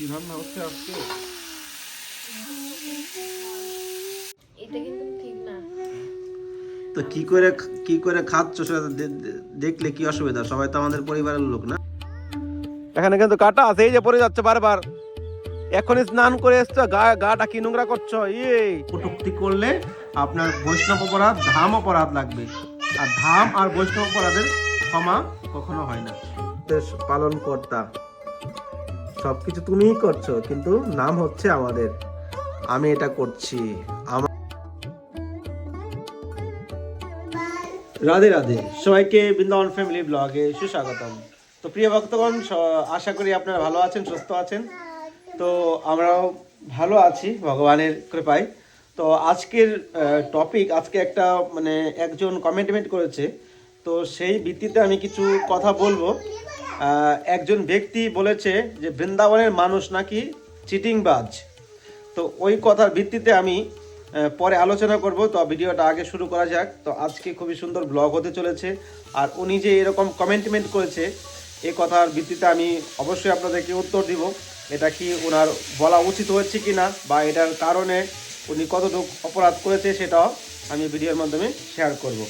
কি রান্না হচ্ছে আজকে? এটা কিন্তু ঠিক না। তো কি করে কি করে খাচ্ছ সেটা দেখলে কি অসুবিধা? সবাই তো আমাদের পরিবারের লোক না? এখানে কিন্তু কাটা আছে এই যে পড়ে যাচ্ছে বারবার। এখনই স্নান করে এসছো গা গাটা কি নোংরা করছ? ইয়ে। কটুক্তি করলে আপনার বৈষ্ণব অপরাধ ধাম অপরাধ লাগবে। আর ধাম আর বৈষ্ণব অপরাধের ক্ষমা কখনো হয় না। পালন কর্তা সবকিছু তুমিই করছ, কিন্তু নাম হচ্ছে আমাদের। আমি এটা করছি। আমার রাধে রাধে। সবাইকে বৃন্দাবন ফ্যামিলি ব্লগে সুস্বাগতম। তো প্রিয় ভক্তগণ আশা করি আপনারা ভালো আছেন, সুস্থ আছেন। তো আমরাও ভালো আছি, ভগবানের কৃপায়। তো আজকের টপিক আজকে একটা মানে একজন কমেন্টমেন্ট করেছে। তো সেই ভিত্তিতে আমি কিছু কথা বলব। একজন ব্যক্তি বলেছে যে বৃন্দাবনের মানুষ নাকি চিটিংবাজ। তো ওই কথার ভিত্তিতে আমি পরে আলোচনা করব। তো ভিডিওটা আগে শুরু করা যাক। তো আজকে খুবই সুন্দর ব্লগ হতে চলেছে। আর উনি যে এরকম কমেন্টমেন্ট করেছে, এ কথার ভিত্তিতে আমি অবশ্যই আপনাদেরকে উত্তর দিব। এটা কি ওনার বলা উচিত হচ্ছে কি না বা এটার কারণে উনি কতটুকু অপরাধ করেছে সেটাও আমি ভিডিওর মাধ্যমে শেয়ার করব।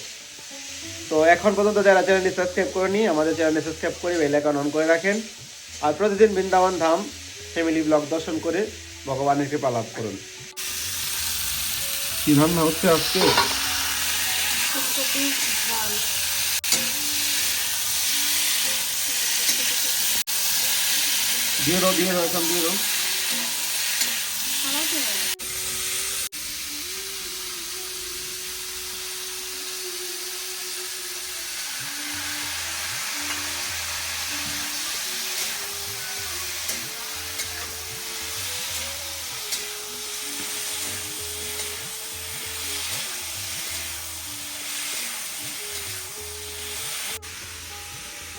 তো এখন পর্যন্ত যারা চ্যানেলটি সাবস্ক্রাইব করেনি, আমাদের চ্যানেলটি সাবস্ক্রাইব করে বেল আইকন অন করে রাখেন। আর প্রতিদিন বৃন্দাবন ধাম, ফ্যামিলি ব্লগ দর্শন করে ভগবানের কৃপা লাভ করুন। কি রান্না হচ্ছে আজকে? দিয়ে দাও দিয়ে দাও দিয়ে দাও।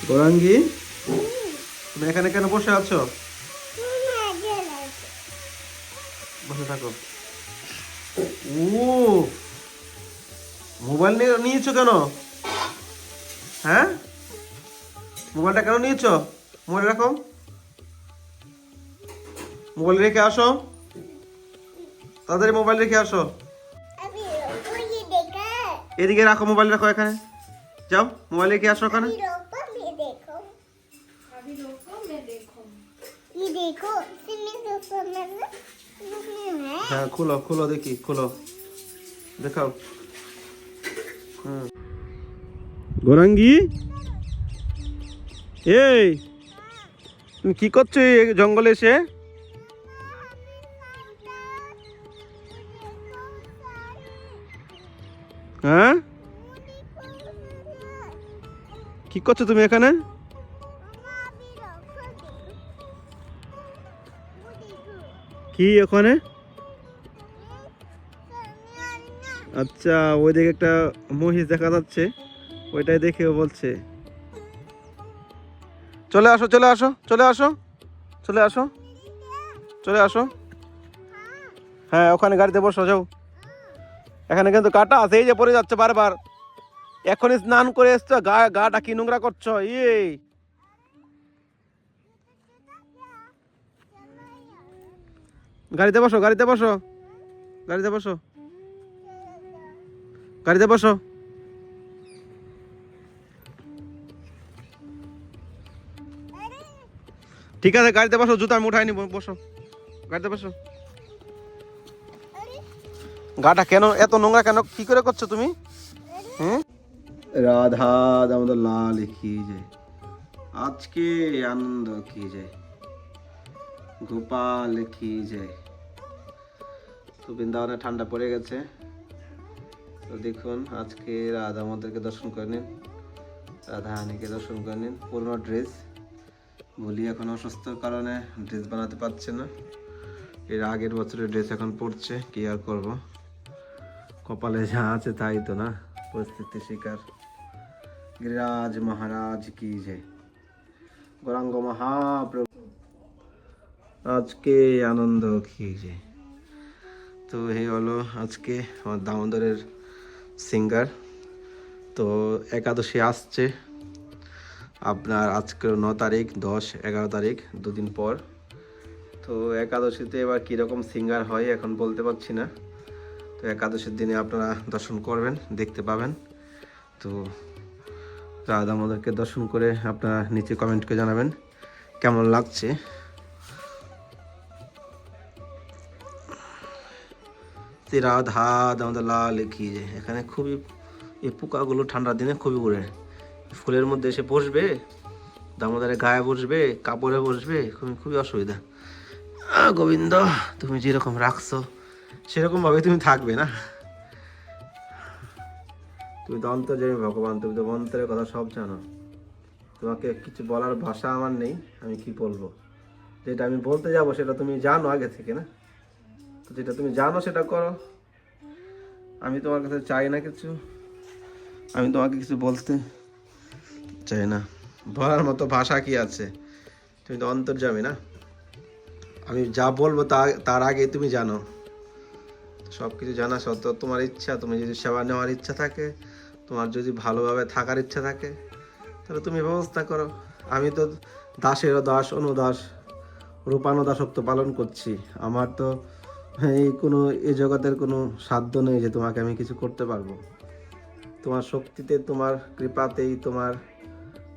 গৌরাঙ্গি, তুমি এখানে কেন বসে আছো? বসে থাকো। ও, মোবাইল নিয়ে নিয়েছো কেন? হ্যাঁ? মোবাইলটা কেন নিয়েছো? মোবাইল রাখো। মোবাইল রেখে আসো। তাড়াতাড়ি মোবাইল রেখে আসো। এদিকে রাখো, মোবাইল রাখো এখানে। যাও, মোবাইল রেখে আসো ওখানে হ্যাঁ খুলো খুলো দেখি, খুলো। দেখাও। গোরাঙ্গি? এই, তুমি কি করছ জঙ্গলে এসে? হ্যাঁ? কি করছ তুমি এখানে? কি ওখানে? আচ্ছা ওই দিকে একটা মহিষ দেখা যাচ্ছে। ওইটাই দেখে বলছে। চলে আসো চলে আসো চলে আসো চলে আসো চলে আসো। হ্যাঁ ওখানে গাড়িতে বসো, যাও। এখানে কিন্তু কাটা আছে, এই যে পড়ে যাচ্ছে বারবার। এখনই স্নান করে এসছো, গা গাটা কি নোংরা করছ? ইয়ে। গাড়িতে বসো গাড়িতে বসো। গাড়িতে বসো। গাড়িতে বসো। ঠিক আছে, গাড়িতে বসো, জুতা আমি উঠাই নিব, বসো। গাড়িতে বসো। গাটা কেন, এত নোংরা কেন, কি করে করছ তুমি? হুম রাধা দামোদর লাল কি যায় আজকে আনন্দ কি যায় গোপাল কি যায় তো বৃন্দাবনে ঠান্ডা পড়ে গেছে। তো দেখুন, আজকে রাধা আমাদেরকে দর্শন করে নিন। রাধা হানিকে দর্শন করে নিন। পুরনো ড্রেস। বলি এখন অসুস্থর কারণে ড্রেস বানাতে পারছে না। এর আগের বছরের ড্রেস এখন পড়ছে কি আর করব? কপালে যা আছে তাই তো না? পরিস্থিতি শিকার। গিরিরাজ মহারাজ কি যে? গৌরাঙ্গ মহাপ্রভু। আজকে আনন্দ কি যে? তো এই হলো আজকে আমার দামোদরের সিঙ্গার তো একাদশী আসছে। আপনার আজকে ন তারিখ, দশ, এগারো তারিখ, দুদিন পর। তো একাদশীতে এবার কীরকম সিঙ্গার হয় এখন বলতে পারছি না। তো একাদশীর দিনে আপনারা দর্শন করবেন, দেখতে পাবেন। তো রাধা আমাদেরকে দর্শন করে আপনারা নিচে কমেন্ট করে জানাবেন, কেমন লাগছে? তে রাধা দামোদর লাল কি যে, এখানে খুবই এই পোকাগুলো ঠান্ডার দিনে খুবই উড়ে ফুলের মধ্যে এসে বসবে দামোদরে গায়ে বসবে, কাপড়ে বসবে, খুবই খুবই অসুবিধা। গোবিন্দ, তুমি যেরকম রাখছো, সেরকমভাবে তুমি থাকবে না। তুমি তো অন্তর্জামী ভগবান, তুমি তো অন্তরের কথা সব জানো। তোমাকে কিছু বলার ভাষা আমার নেই, আমি কি বলব? যেটা আমি বলতে যাব, সেটা তুমি জানো আগে থেকে, না? যেটা তুমি জানো সেটা করো। আমি তোমার কাছে চাই না কিছু। আমি তোমাকে কিছু বলতে চাই না। বলার মতো ভাষা কি আছে? তুমি তো অন্তর্জামী না? আমি যা বলব তা তার আগে তুমি জানো। সব কিছু জানা সত্ত্বেও তোমার ইচ্ছা, তুমি যদি সেবা নেওয়ার ইচ্ছা থাকে, তোমার যদি ভালোভাবে থাকার ইচ্ছা থাকে, তাহলে তুমি ব্যবস্থা করো। আমি তো দাসের দাস, অনুদাস, রূপানুদাসত্ব পালন করছি। আমার তো এই কোনো এ জগতের কোনো সাধ্য নেই যে তোমাকে আমি কিছু করতে পারব। তোমার শক্তিতে, তোমার কৃপাতেই, তোমার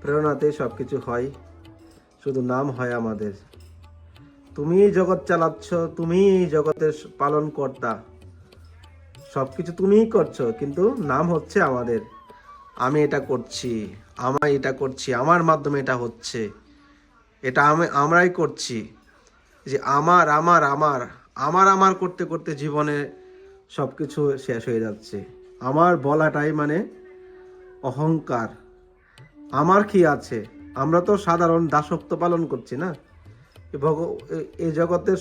প্রেরণাতেই সব কিছু হয়। শুধু নাম হয় আমাদের। তুমি জগৎ চালাচ্ছ তুমি জগতের পালন কর্তা সব কিছু তুমিই করছ, কিন্তু নাম হচ্ছে আমাদের। আমি এটা করছি আমার এটা করছি, আমার মাধ্যমে এটা হচ্ছে। এটা আমি, আমরাই করছি। যে আমার আমার আমার। আমার আমার করতে করতে জীবনে সব কিছু শেষ হয়ে যাচ্ছে। আমার বলাটাই মানে অহংকার। আমার কি আছে? আমরা তো সাধারণ দাসত্ব পালন করছি না? ভগ- এই জগতের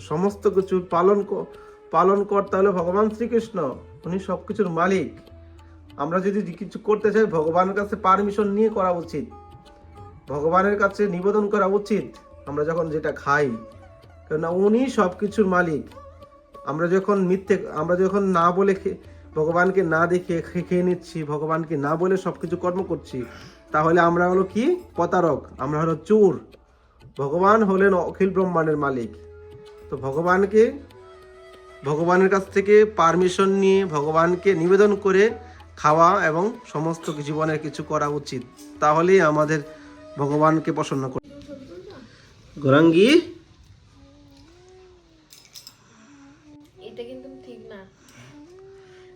সমস্ত কিছু পালন পালন করতে হলে ভগবান শ্রীকৃষ্ণ, উনি সব কিছুর মালিক। আমরা যদি কিছু করতে চাই, ভগবানের কাছে পারমিশন নিয়ে করা উচিত। ভগবানের কাছে নিবেদন করা উচিত। আমরা যখন যেটা খাই কেননা উনি সব কিছুর মালিক। আমরা যখন মিথ্যে, আমরা যখন না বলে ভগবানকে না দেখে খেয়ে নিচ্ছি, ভগবানকে না বলে সব কিছু কর্ম করছি, তাহলে আমরা হলো কি? প্রতারক, আমরা হলো চোর। ভগবান হলেন অখিল ব্রহ্মাণ্ডের মালিক। তো ভগবানকে, ভগবানের কাছ থেকে পারমিশন নিয়ে ভগবানকে নিবেদন করে খাওয়া এবং সমস্ত জীবনের কিছু করা উচিত। তাহলেই আমাদের ভগবানকে প্রসন্ন করে গোরাঙ্গি এটা কিন্তু ঠিক না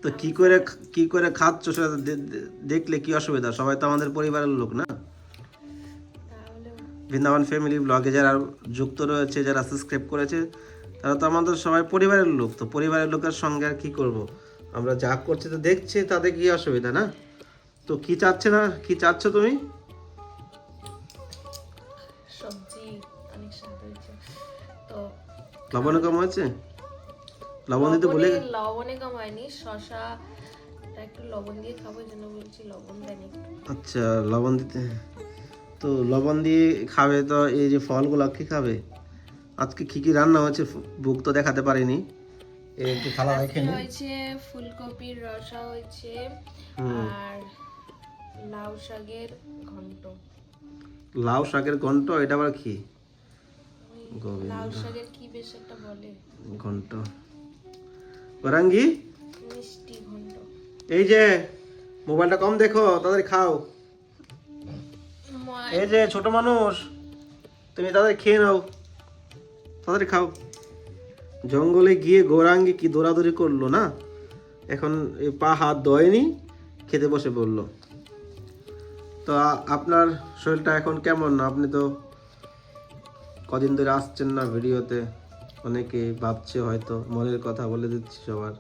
তো কি করে কি করে খাচ্ছ সেটা দেখলে কি অসুবিধা? সবাই তো আমাদের পরিবারের লোক না? বৃন্দাবন ফ্যামিলি ব্লগে যারা যুক্ত রয়েছে যারা সাবস্ক্রাইব করেছে তারা তো আমাদের সবাই পরিবারের লোক। তো পরিবারের লোকের সঙ্গে আর কি করব? আমরা যা করছি তো দেখছি তাদের কি অসুবিধা না? তো কি চাচ্ছে না? কি চাচ্ছ তুমি? সবজি অনেক স্বাদ হয়েছে। তো লবণ কম হয়েছে? লবণ দিতে ভুলে গে- লবণে- কম হয়নি শশা একটু লবণ দিয়ে খাব জন্য বলছি লবণ দেন একটু। আচ্ছা লবণ দিতে তো লবণ দিয়ে খাবে তো এই যে ফলগুলো কি খাবে? আজকে কি কি রান্না হয়েছে? বুক তো দেখাতে পারিনি। এই একটু থালা রেখে নি। হয়েছে ফুলকপির রসা হয়েছে আর লাউ শাকের ঘন্ট। লাউ শাকের ঘন্ট এটা আবার কি? লাউ শাকের কি বেশ একটা বলে। ঘন্ট। গরাঙ্গি এই যে মোবাইলটা কম দেখো তাদের খাও। এই যে ছোট মানুষ তুমি তাদের খেয়ে নাও। তাদের খাও। জঙ্গলে গিয়ে গৌরাঙ্গি কি দৌড়াদৌড়ি করল না? এখন পা হাত ধোয়নি খেতে বসে পড়ল। তো আপনার শরীরটা এখন কেমন? আপনি তো কদিন ধরে আসছেন না ভিডিওতে। অনেকে ভাবছে হয়তো মনের কথা বলে দিচ্ছি সবার।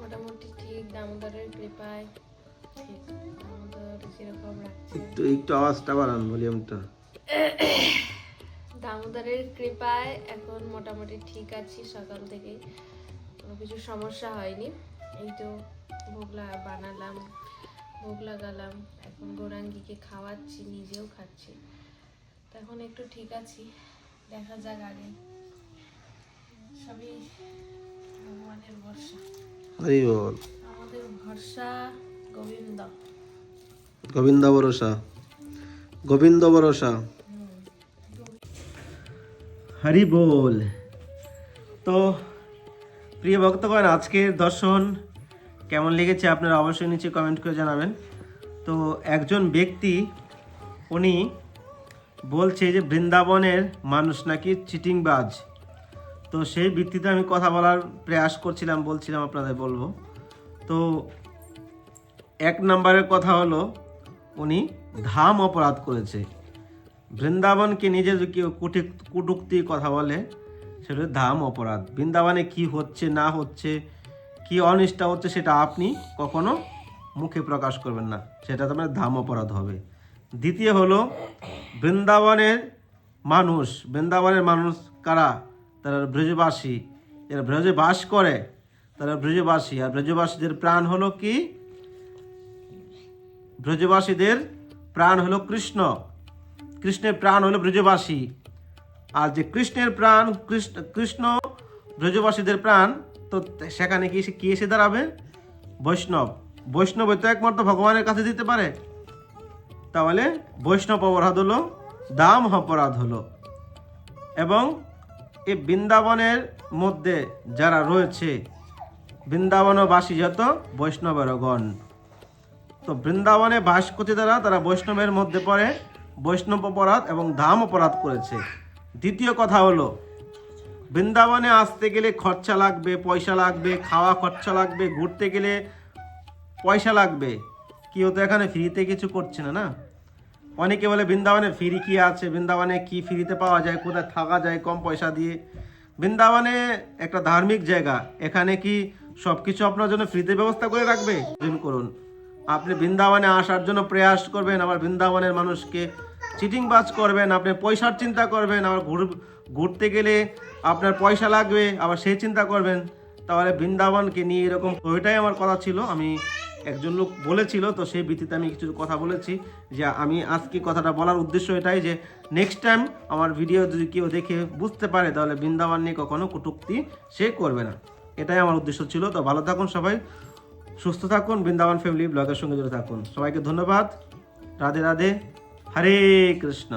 মোটামুটি ঠিক দামোদরের কৃপায় একটু একটু আওয়াজটা বাড়ান ভলিউমটা। দামোদরের কৃপায় এখন মোটামুটি ঠিক আছি সকাল থেকে কোনো কিছু সমস্যা হয়নি। এই তো ভোগ লাগা বানালাম ভোগ লাগালাম এখন গৌরাঙ্গিকে খাওয়াচ্ছি নিজেও খাচ্ছি। তো এখন একটু ঠিক আছি। দেখা যাক আগে। সবই ভগবানের ভরসা। হরি বল। আমাদের ভরসা গোবিন্দ। গোবিন্দ ভরসা। গোবিন্দ ভরসা। হরি বল। তো প্রিয় ভক্তগণ আজকের দর্শন কেমন লেগেছে আপনারা অবশ্যই নিচে কমেন্ট করে জানাবেন। তো একজন ব্যক্তি উনি বলছে যে বৃন্দাবনের মানুষ নাকি চিটিংবাজ। তো সেই ভিত্তিতে আমি কথা বলার প্রয়াস করছিলাম, বলছিলাম আপনাদের বলব। তো এক নম্বরের কথা হলো, উনি ধাম অপরাধ করেছে। বৃন্দাবনকে নিজে কুটি, কুটুক্তি কথা বলে, সেটা ধাম অপরাধ। বৃন্দাবনে কি হচ্ছে, না হচ্ছে, কি অনিষ্ঠা হচ্ছে, সেটা আপনি কখনো মুখে প্রকাশ করবেন না। সেটা তোমার ধাম অপরাধ হবে। দ্বিতীয় হলো, বৃন্দাবনের মানুষ বৃন্দাবনের মানুষ কারা? তারা ব্রজবাসী। যারা ব্রজে বাস করে, তারা ব্রজবাসী। আর ব্রজবাসীদের প্রাণ হলো কি? ব্রজবাসীদের প্রাণ হলো কৃষ্ণ। কৃষ্ণের প্রাণ হলো ব্রজবাসী। আর যে কৃষ্ণের প্রাণ, কৃষ্ণ কৃষ্ণ ব্রজবাসীদের প্রাণ, তো সেখানে কি এসে কি এসে দাঁড়াবে? বৈষ্ণব। বৈষ্ণব তো একমাত্র ভগবানের কাছে দিতে পারে। তাহলে বৈষ্ণব অপরাধ হলো, দাম অপরাধ হলো। এবং এই বৃন্দাবনের মধ্যে যারা রয়েছে, বৃন্দাবনবাসী যত বৈষ্ণবের গণ তো বৃন্দাবনে বাস করছে তারা তারা বৈষ্ণবের মধ্যে পড়ে, বৈষ্ণব অপরাধ এবং দাম অপরাধ করেছে। দ্বিতীয় কথা হলো, বৃন্দাবনে আসতে গেলে খরচা লাগবে, পয়সা লাগবে, খাওয়া খরচা লাগবে, ঘুরতে গেলে পয়সা লাগবে। কেউ তো এখানে ফ্রিতে কিছু করছে না না? অনেকে বলে বৃন্দাবনে ফ্রি কি আছে? বৃন্দাবনে কি ফ্রিতে পাওয়া যায়? কোথায় থাকা যায়? কম পয়সা দিয়ে। বৃন্দাবনে একটা ধার্মিক জায়গা। এখানে কি সব কিছু আপনার জন্য ফ্রিতে ব্যবস্থা করে রাখবে? করুন। আপনি বৃন্দাবনে আসার জন্য প্রয়াস করবেন, আবার বৃন্দাবনের মানুষকে চিটিং বাজ করবেন, আপনি পয়সার চিন্তা করবেন, আবার ঘুর, ঘুরতে গেলে আপনার পয়সা লাগবে, আবার সেই চিন্তা করবেন। তাহলে বৃন্দাবনকে নিয়ে এরকম, ওইটাই আমার কথা ছিল। আমি একজন লোক বলেছিল, তো সেই ভিত্তিতে আমি কিছু কথা বলেছি যে আমি আজকে কথাটা বলার উদ্দেশ্য এটাই যে নেক্সট টাইম আমার ভিডিও যদি কেউ দেখে বুঝতে পারে, তাহলে বৃন্দাবন নিয়ে কখনো কটুক্তি সে করবে না। এটাই আমার উদ্দেশ্য ছিল। তো ভালো থাকুন সবাই, সুস্থ থাকুন, বৃন্দাবন ফ্যামিলি ব্লগের সঙ্গে জুড়ে থাকুন। সবাইকে ধন্যবাদ। রাধে রাধে, হরে কৃষ্ণ।